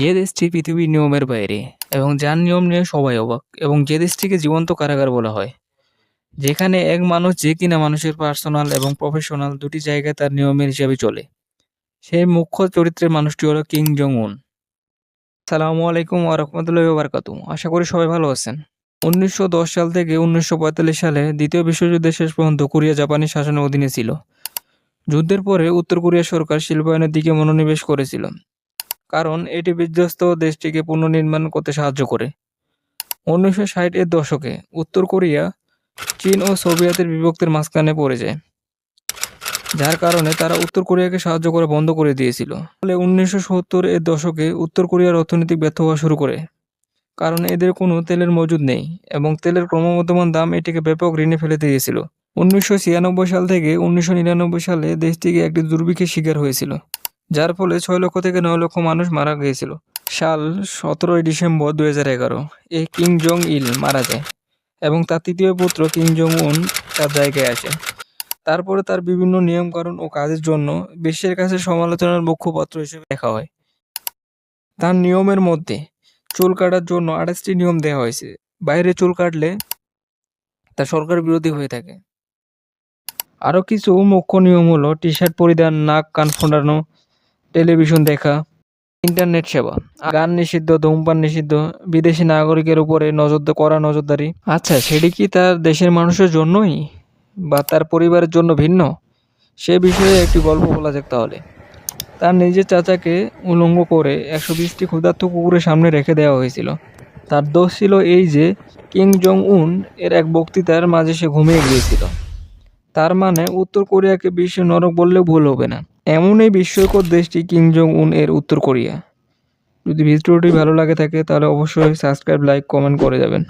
যে দেশটি পৃথিবীর নিয়মের বাইরে এবং যার নিয়ম নিয়ে সবাই অবাক এবং যে দেশটিকে জীবন্ত কারাগার বলা হয়, যেখানে এক মানুষ যে কিনা মানুষের পার্সোনাল এবং প্রফেশনাল দুটি জায়গায় তার নিয়মের হিসাবে চলে। সেই মুখ্য চরিত্রের মানুষটি হলো কিং জং উন সালামু আলাইকুম ওয়া রাহমাতুল্লাহি ওয়া আশা করি সবাই ভালো আছেন। উনিশশো দশ সাল থেকে উনিশশো পঁয়তাল্লিশ সালে দ্বিতীয় বিশ্বযুদ্ধের শেষ পর্যন্ত কোরিয়া জাপানি শাসনের অধীনে ছিল। যুদ্ধের পরে উত্তর কোরিয়া সরকার শিল্পায়নের দিকে মনোনিবেশ করেছিল। কারণ এটি বিধ্বস্ত দেশটিকে পুনর্নির্মাণ করতে সাহায্য করে। উনিশশো ষাট এর দশকে উত্তর কোরিয়া, চীন ও সোভিয়েতের বিভক্তির মাঝখানে পড়ে যায়, যার কারণে তারা উত্তর কোরিয়াকে সাহায্য করা বন্ধ করে দিয়েছিল। ফলে উনিশশো সত্তর এর দশকে উত্তর কোরিয়ার অর্থনৈতিক ব্যর্থ হওয়া শুরু করে, কারণ এদের কোনো তেলের মজুদ নেই এবং তেলের ক্রমবর্ধমান দাম এটিকে ব্যাপক ঋণে ফেলে দিয়েছিল। উনিশশো ছিয়ানব্বই সাল থেকে উনিশশো নিরানব্বই সালে দেশটিকে একটি দুর্ভিক্ষের শিকার হয়েছিল। যার ফলে ছয় লক্ষ থেকে নয় লক্ষ মানুষ মারা গিয়েছিল। সাল সতেরোই ডিসেম্বর দুই হাজার এগারো এই কিং জং ইল মারা যায় এবং তার তৃতীয় পুত্র কিং জং উন তার জায়গায় আসে। তারপরে তার বিভিন্ন নিয়মকানুন ও কাজের জন্য বিশ্বের কাছে সমালোচনার মুখপাত্র হিসেবে দেখা হয়। তার নিয়মের মধ্যে চুল কাটার জন্য আঠাশটি নিয়ম দেওয়া হয়েছে। বাইরে চুল কাটলে তা সরকার বিরোধী হয়ে থাকে। আরও কিছু মুখ্য নিয়ম হলো টি শার্ট পরিধান, নাক, কান ফোঁড়ানো টেলিভিশন দেখা, ইন্টারনেট সেবা, গান নিষিদ্ধ, ধূমপান নিষিদ্ধ, বিদেশি নাগরিকের উপরে নজর করা নজরদারি। আচ্ছা সেটি কি তার দেশের মানুষের জন্যই বা তার পরিবারের জন্য ভিন্ন? সে বিষয়ে একটি গল্প বলা যাক তাহলে। তার নিজের চাচাকে উলঙ্গ করে একশো বিশটি ক্ষুধার্ত কুকুরের সামনে রেখে দেওয়া হয়েছিল। তার দোষ ছিল এই যে, কিং জং উন এর এক বক্তৃতার মাঝে সে ঘুমিয়ে গিয়েছিল। তার মানে উত্তর কোরিয়াকে বিশ্ব নরক বললেও ভুল হবে না। এমন এই বিস্ময়কর দেশটি কিংজং উন এর উত্তর কোরিয়া। যদি ভিডিওটি ভালো লাগে থাকে, তাহলে অবশ্যই সাবস্ক্রাইব, লাইক, কমেন্ট করে যাবেন।